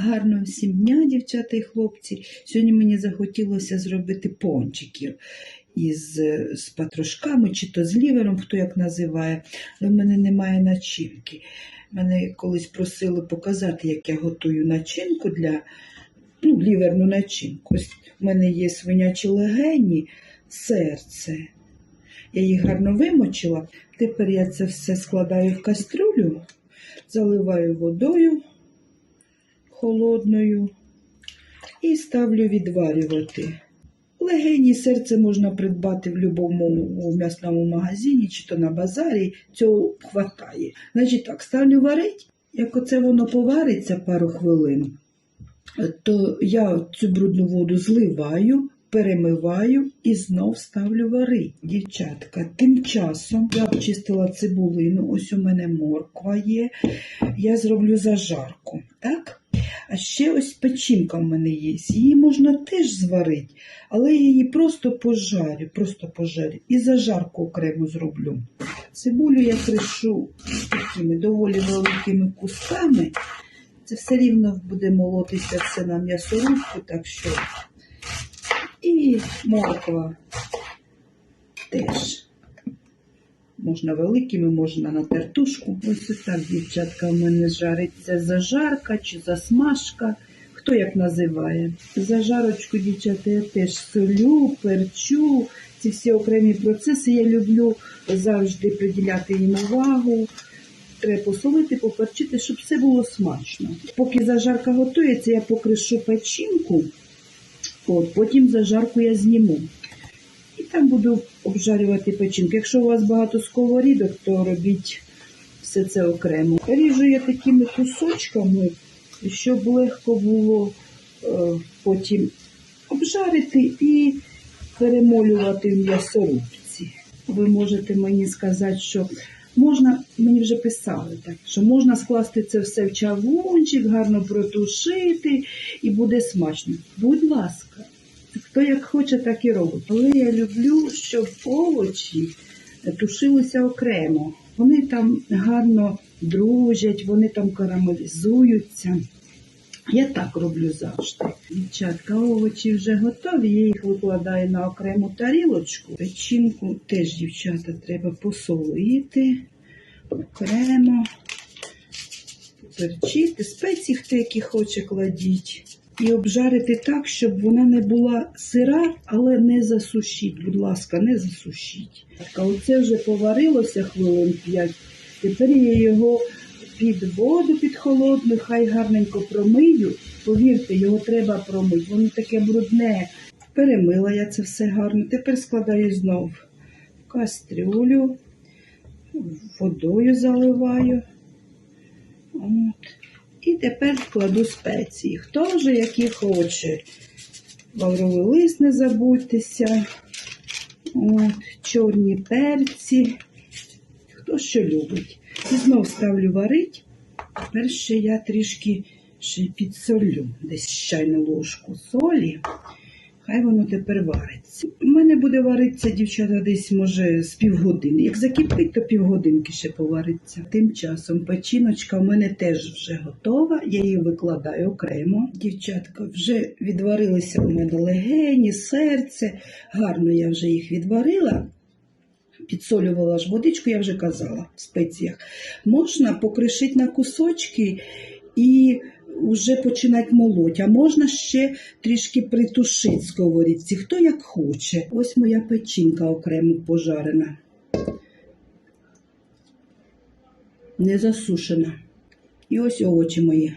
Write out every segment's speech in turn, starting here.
Гарного всім дня, дівчата і хлопці. Сьогодні мені захотілося зробити пончиків із е, з патрошками чи то з лівером, хто як називає, але в мене немає начинки. Мене колись просили показати, як я готую начинку для ну, ліверну начинку. Ось в мене є свинячі легені, серце. Я їх гарно вимочила. Тепер я це все складаю в кастрюлю, заливаю водою холодною і ставлю відварювати. Легені серце можна придбати в будь-якому м'ясному магазині чи то на базарі, цього хватає. Значить так, ставлю варити, як оце воно повариться пару хвилин, то я цю брудну воду зливаю, перемиваю і знов ставлю варити. Дівчатка, тим часом я обчистила цибулину, ось у мене морква є. Я зроблю зажарку. Так? А ще ось печінка в мене є. Її можна теж зварити, але я її просто пожарю, просто пожарю. І зажарку окремо зроблю. Цибулю я кришу такими доволі великими кусками. Це все рівно буде молотися все на м'ясорубку, так що. І морква теж. Можна великими, можна на тертушку. Ось так, дівчатка, в мене жариться зажарка чи засмажка. Хто як називає? Зажарочку, дівчата, я теж солю, перчу. Ці всі окремі процеси я люблю завжди приділяти їм увагу. Треба посолити, поперчити, щоб все було смачно. Поки зажарка готується, я покришу печінку, от, потім зажарку я зніму. Там буду обжарювати печінку. Якщо у вас багато сковорідок, то робіть все це окремо. Ріжу я такими кусочками, щоб легко було е, потім обжарити і перемолювати в м'ясорубці. Ви можете мені сказати, що можна, мені вже писали так, що можна скласти це все в чавунчик, гарно протушити і буде смачно. Будь ласка. Хто як хоче, так і робить. Але я люблю, щоб овочі тушилися окремо. Вони там гарно дружать, вони там карамелізуються. Я так роблю завжди. Дівчатка, овочі вже готові, я їх викладаю на окрему тарілочку. Печінку теж, дівчата, треба посолити окремо, поперчити. Спеції, хто які хоче, кладіть і обжарити так, щоб вона не була сира, але не засушіть. Будь ласка, не засушіть. Так, оце вже поварилося хвилин 5. Тепер я його під воду, під холодну, хай гарненько промию. Повірте, його треба промити. Воно таке брудне. Перемила я це все гарно. Тепер складаю знов в кастрюлю, водою заливаю. Тепер вкладу спеції. Хто вже які хоче. Лавровий лист не забудьтеся. От, чорні перці. Хто що любить. І знов ставлю варить. Тепер ще я трішки ще підсолю. Десь чайну ложку солі. Хай воно тепер вариться. У мене буде варитися, дівчата, десь, може, з півгодини. Як закипить, то півгодинки ще повариться. Тим часом печіночка в мене теж вже готова. Я її викладаю окремо. Дівчатка, вже відварилися у мене легені, серце. Гарно я вже їх відварила. Підсолювала ж водичку, я вже казала в спеціях. Можна покришити на кусочки і вже починати молоть, а можна ще трішки притушити сковорідці, хто як хоче. Ось моя печінка окремо пожарена. Не засушена. І ось овочі мої.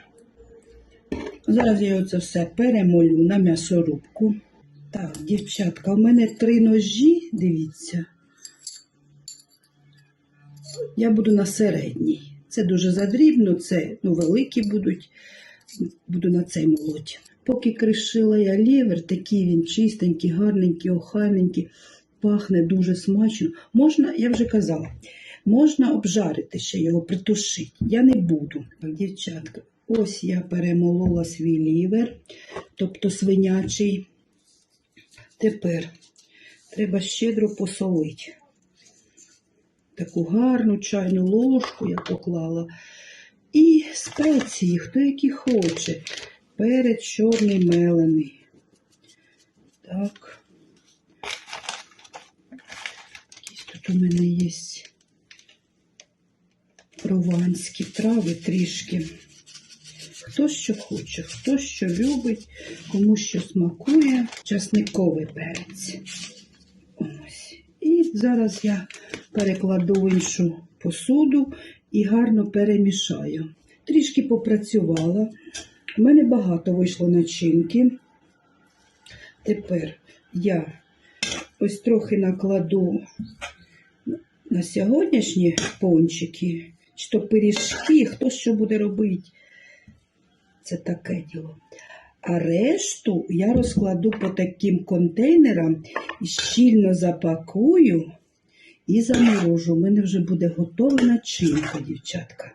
Зараз я оце все перемолю на м'ясорубку. Так, дівчатка, у мене три ножі, дивіться. Я буду на середній. Це дуже задрібно, це ну, великі будуть. Буду на цей молоть. Поки кришила я лівер, такий він чистенький, гарненький, охайненький, пахне дуже смачно. Можна, я вже казала, можна обжарити ще його, притушити. Я не буду. Дівчатка, ось я перемолола свій лівер, тобто свинячий. Тепер треба щедро посолити. Таку гарну чайну ложку я поклала. І спеції, хто які хоче. Перець чорний мелений. Так. Якісь тут у мене є прованські трави трішки. Хто що хоче, хто що любить, кому що смакує. Часниковий перець. І зараз я перекладу іншу посуду і гарно перемішаю. Трішки попрацювала. У мене багато вийшло начинки. Тепер я ось трохи накладу на сьогоднішні пончики, чи то пиріжки, хто що буде робити. Це таке діло. А решту я розкладу по таким контейнерам щільно запакую і заморожу. У мене вже буде готова начинка, дівчатка.